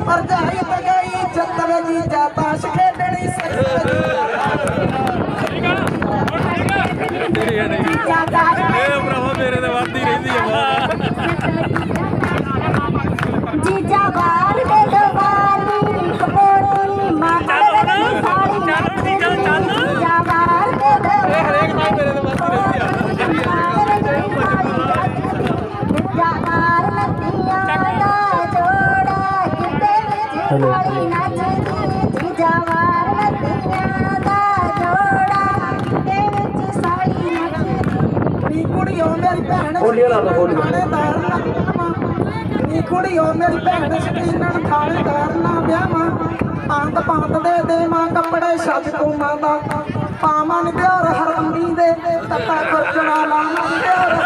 ਪਰਜਾਈ ਤਗਾਈ ਜੱਤਵੇ ਜੀ ਜਾ ਤਾਸ਼ ਖੇਡਣੀ ਸਹੀ ਇਹ ਭਰਾਵਾ ਮੇਰੇ ਤੇ ਵੱਧਦੀ ਰਹਿੰਦੀ ਆ। ਵਾਹ ਜੀਜਾ ਬਾਲ ਦੇ ਦਵਾਲੀ ਕਪੋਤੀ ਮਾਤਾ ਦੇ ਸਾੜੀ ਚੱਲ ਜੀਜਾ ਚੱਲ। ਜੀਜਾ ਬਾਲ ਦੇ ਦਵਾਲੀ ਇਹ ਹਰੇਕ ਨਾਲ ਮੇਰੇ ਤੇ ਵੱਧਦੀ ਰਹਿੰਦੀ ਆ ਜੀਜਾ ਬਾਲ ਨਦੀਆਂ ਦਾ ਜੋੜਾ ਕਿਤੇ ਬਾਲ ਨੱਚਦੀ ਨੀ ਕੁੜੀਓ ਮੇਰੀ ਭੈਣ ਬੋਲੀਏ ਲਾ ਦੋ, ਬੋਲੀਏ। ਥਾਣੇਦਾਰ ਨਾ ਵਿਆਹਾਂ। ਨੀ ਕੁੜੀਓ ਮੇਰੀ ਭੈਣ ਸ਼ਕੀਨਣ ਥਾਣੇਦਾਰ ਨਾ ਵਿਆਹਾਂ ਪੰਤ ਪੰਤ ਦੇ ਦੇ ਮਾਂ ਕੱਪੜੇ ਛੱਜ ਤੂੰ ਮਾਂ ਦਾ ਪਾਵਾਂ ਨੀ ਪਿਆਰ ਹਰਮੀ ਦੇ ਤੱਤਾ ਗੁਰਜਣਾ ਲਾਵਾਂ ਪਿਆਰ